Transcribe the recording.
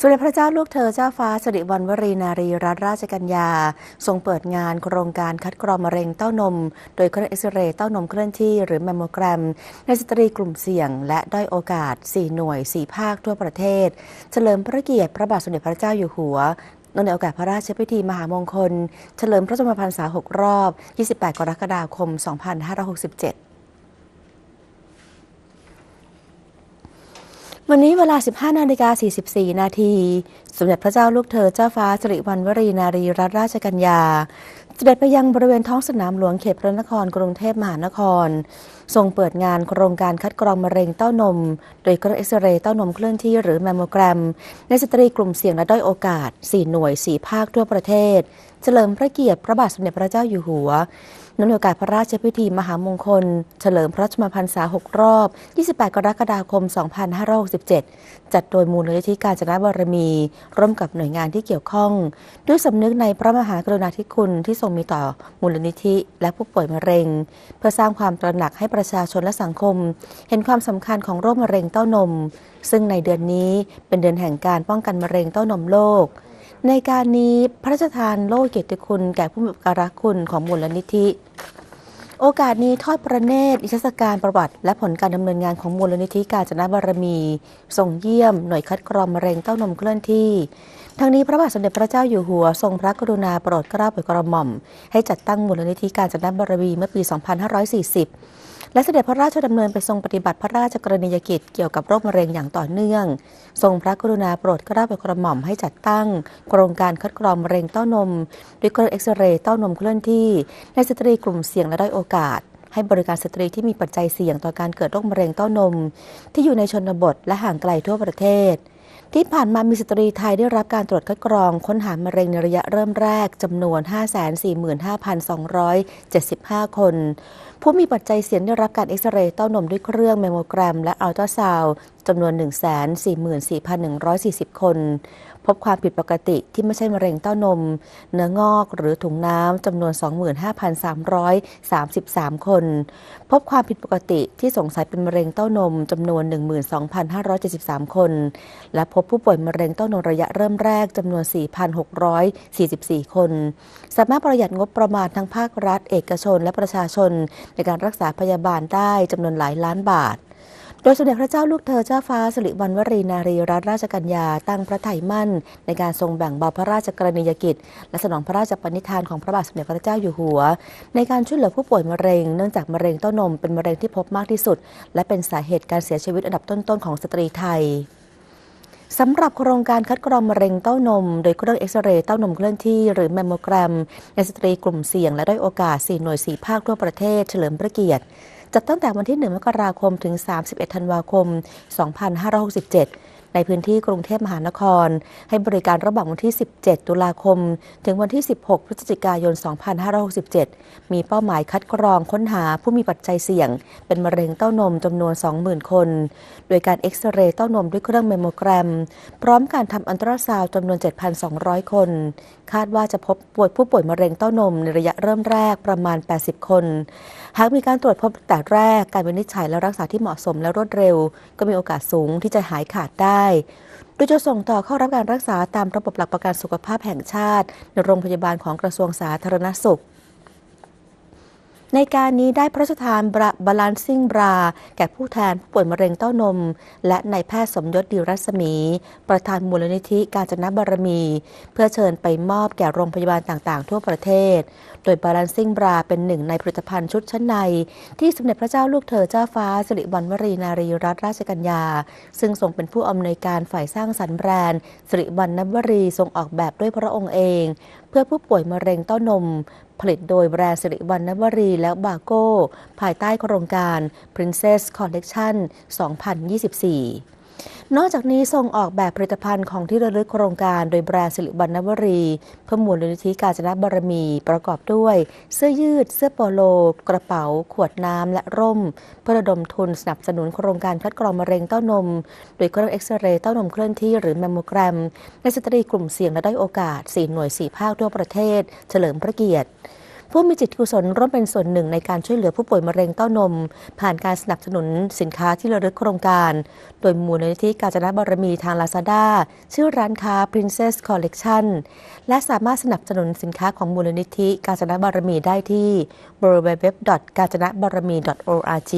สมเด็จพระเจ้าลูกเธอเจ้าฟ้าสิริวัณวรีนารีรัตนราชกัญญา ทรงเปิดงานโครงการคัดกรองมะเร็งเต้านม โดยเครื่องเอ็กซเรย์เต้านมเคลื่อนที่หรือแมมโมแกรม ในสตรีกลุ่มเสี่ยง และด้อยโอกาส 4 หน่วย 4 ภาคทั่วประเทศ เฉลิมพระเกียรติพระบาทสมเด็จพระเจ้าอยู่หัวในโอกาสพระราชพิธีมหามงคล เฉลิมพระชนมพรรษา 6 รอบ 28 กรกฎาคม 2567 วันนี้เวลา 15 นาฬิกา 44 นาที สมเด็จพระเจ้าลูกเธอเจ้าฟ้าสิริวัณวรีนารีรัตนราชกัญญา เสด็จไปยังบริเวณท้องสนามหลวงเขตพระนครกรุงเทพมหานคร ทรงเปิดงานโครงการคัดกรองมะเร็งเต้านม โดยเครื่องเอ็กซเรย์เต้านมเคลื่อนที่หรือแมมโมแกรม ในสตรีกลุ่มเสี่ยงและด้อยโอกาส 4 หน่วย 4 ภาคทั่วประเทศ เฉลิมพระเกียรติพระบาทสมเด็จพระเจ้าอยู่หัวเนื่องในโอกาสพระราชพิธีมหามงคล เฉลิมพระชนมพรรษา 6 รอบ 28 กรกฎาคม 2567 จัดโดยมูลนิธิการจนบารมี ร่วมกับหน่วยงานที่เกี่ยวข้อง ด้วยสำนึกในพระมหากรุณาธิคุณที่ทรงมีต่อมูลนิธิและผู้ป่วยมะเร็ง เพื่อสร้างความตระหนักให้ประชาชนและสังคม เห็นความสำคัญของโรคมะเร็งเต้านม ซึ่งในเดือนนี้เป็นเดือนแห่งการป้องกันมะเร็งเต้านมโลก ในการนี้พระราชทานโล่เกียรติคุณแก่ผู้มีการะคุณของมูลนิธิ โอกาสนี้ทอดพระเนตรอิสสการประวัติ และผลการดำเนินงานของมูลนิธิการจนบารมี ส่งเยี่ยมหน่วยคัดกรองมะเร็งเต้านมเคลื่อนที่ ทั้งนี้พระบาทสมเด็จพระเจ้าอยู่หัวทรงพระกรุณาโปรดเกล้าโปรดกระหม่อม ให้จัดตั้งมูลนิธิการจัดนาบารมีเมื่อปี 2540 และเสด็จพระราชดำเนินไปทรงปฏิบัติพระราชกรณียกิจเกี่ยวกับโรคมะเร็งอย่างต่อเนื่อง ทรงพระกรุณาโปรดเกล้าโปรดกระหม่อมให้จัดตั้ง โครงการคัดกรองมะเร็งเต้านมด้วยเครื่องเอ็กซเรย์เต้านมเคลื่อนที่ในสตรีกลุ่มเสี่ยงและด้อยโอกาสให้บริการสตรีที่มีปัจจัยเสี่ยงต่อการเกิดโรคมะเร็งเต้านม ที่อยู่ในชนบทและห่างไกลทั่วประเทศ ที่ผ่านมามีสตรีไทยได้รับการตรวจคัดกรอง ค้นหามะเร็งในระยะเริ่มแรกจำนวน 545,275 คน ผู้มีปัจจัยเสี่ยงได้รับการเอ็กซเรย์เต้านมด้วยเครื่องแมมโมแกรม และอัลตราซาวด์จำนวน 144,140 คน พบความผิดปกติที่ไม่ใช่มะเร็งเต้านม เนื้องอกหรือถุงน้ำจำนวน 25,333 คน พบความผิดปกติที่สงสัยเป็นมะเร็งเต้านมจำนวน 12,573 คน และพบผู้ป่วยมะเร็งเต้านมระยะเริ่มแรกจำนวน 4,644 คน สามารถประหยัดงบประมาณทั้งภาครัฐ เอกชน และประชาชน ในการรักษาพยาบาลได้จำนวนหลายล้านบาท ดยสมเด็จพระเจ้าลูกเธอเจ้าฟ้าสิริวัณวรีนารีรัตนราชกัญญาตั้งพระไถ่มั่น ในการทรงแบ่งเบาพระราชกรณียกิจ และสนองพระราชปณิธานของพระบาทสมเด็จพระเจ้าอยู่หัว ในการช่วยเหลือผู้ป่วยมะเร็งเนื่องจากมะเร็งเต้านมเป็นมะเร็งที่พบมากที่สุด และเป็นสาเหตุการเสียชีวิตอันดับต้นๆของสตรีไทยสำหรับโครงการคัดกรองมะเร็งเต้านม โดยเครื่องเอ็กซเรย์เต้านมเคลื่อนที่หรือแมมโมแกรมในสตรีกลุ่มเสี่ยงและด้อยโอกาส 4 หน่วย 4 ภาคทั่วประเทศเฉลิมพระเกียรติ จัดตั้งแต่วันที่ 1 มกราคมถึง 31 ธันวาคม 2567 ในพื้นที่กรุงเทพมหานคร ให้บริการระหว่างวันที่ 17 ตุลาคม ถึงวันที่ 16 พฤศจิกายน 2567 มีเป้าหมายคัดกรองค้นหาผู้มีปัจจัยเสี่ยง เป็นมะเร็งเต้านมจำนวน 20,000 คน โดยการเอ็กซเรย์เต้านมด้วยเครื่องแมมโมแกรม พร้อมการทำอันตราซาวจำนวน 7,200 คน คาดว่าจะพบป่วยผู้ป่วยมะเร็งเต้านมในระยะเริ่มแรกประมาณ 80 คน หากมีการตรวจพบแต่แรกการวินิจฉัยและรักษาที่เหมาะสมและรวดเร็ว ก็มีโอกาสสูงที่จะหายขาดได้โดยจะส่งต่อเข้ารับการรักษาตามระบบหลักประกันสุขภาพแห่งชาติ ในโรงพยาบาลของกระทรวงสาธารณสุข ในการนี้ได้พระราชทานบาลานซิ่งบรา แก่ผู้แทนผู้ป่วยมะเร็งเต้านม และนายแพทย์สมยศดีรัศมี ประธานมูลนิธิการจนบารมี เพื่อเชิญไปมอบแก่โรงพยาบาลต่างๆ ทั่วประเทศ โดยบาลานซิ่งบราเป็นหนึ่งในผลิตภัณฑ์ชุดชั้นใน ที่สมเด็จพระเจ้าลูกเธอเจ้าฟ้าสิริวัณวรีนารีรัตนราชกัญญา ซึ่งทรงเป็นผู้อำนวยการฝ่ายสร้างสรรค์แบรนด์สิริวัณณวรีทรงออกแบบด้วยพระองค์เอง พื่อผู้ป่วยมะเร็งเต้านม ผลิตโดยแบรนด์สิริวัณณวรีและบาโก้ ภายใต้โครงการ Princess Collection 2024 นอกจากนี้ทรงออกแบบผลิตภัณฑ์ของที่ระลึกโครงการโดยแบรนด์สิริวัณณวรีเพื่อมูลนิธิการจนบารมี ประกอบด้วย เสื้อยืด เสื้อโปโล กระเป๋า ขวดน้ำและร่ม เพื่อระดมทุนสนับสนุนโครงการคัดกรองมะเร็งเต้านม โดยเครื่องเอ็กซเรย์เต้านมเคลื่อนที่หรือแมมโมแกรมในสตรีกลุ่มเสี่ยงและได้โอกาส 4 หน่วย 4 ภาคทั่วประเทศ เฉลิมพระเกียรติ ผู้มีจิตกุศลร่วมเป็นส่วนหนึ่งในการช่วยเหลือผู้ป่วยมะเร็งเต้านม ผ่านการสนับสนุนสินค้าที่ระลึกโครงการ โดยมูลนิธิกาญจนบารมีทางลาซาด้าชื่อร้านค้า Princess Collection และสามารถสนับสนุนสินค้าของมูลนิธิกาญจนบารมีได้ที่ www. กาญจนบารมี .org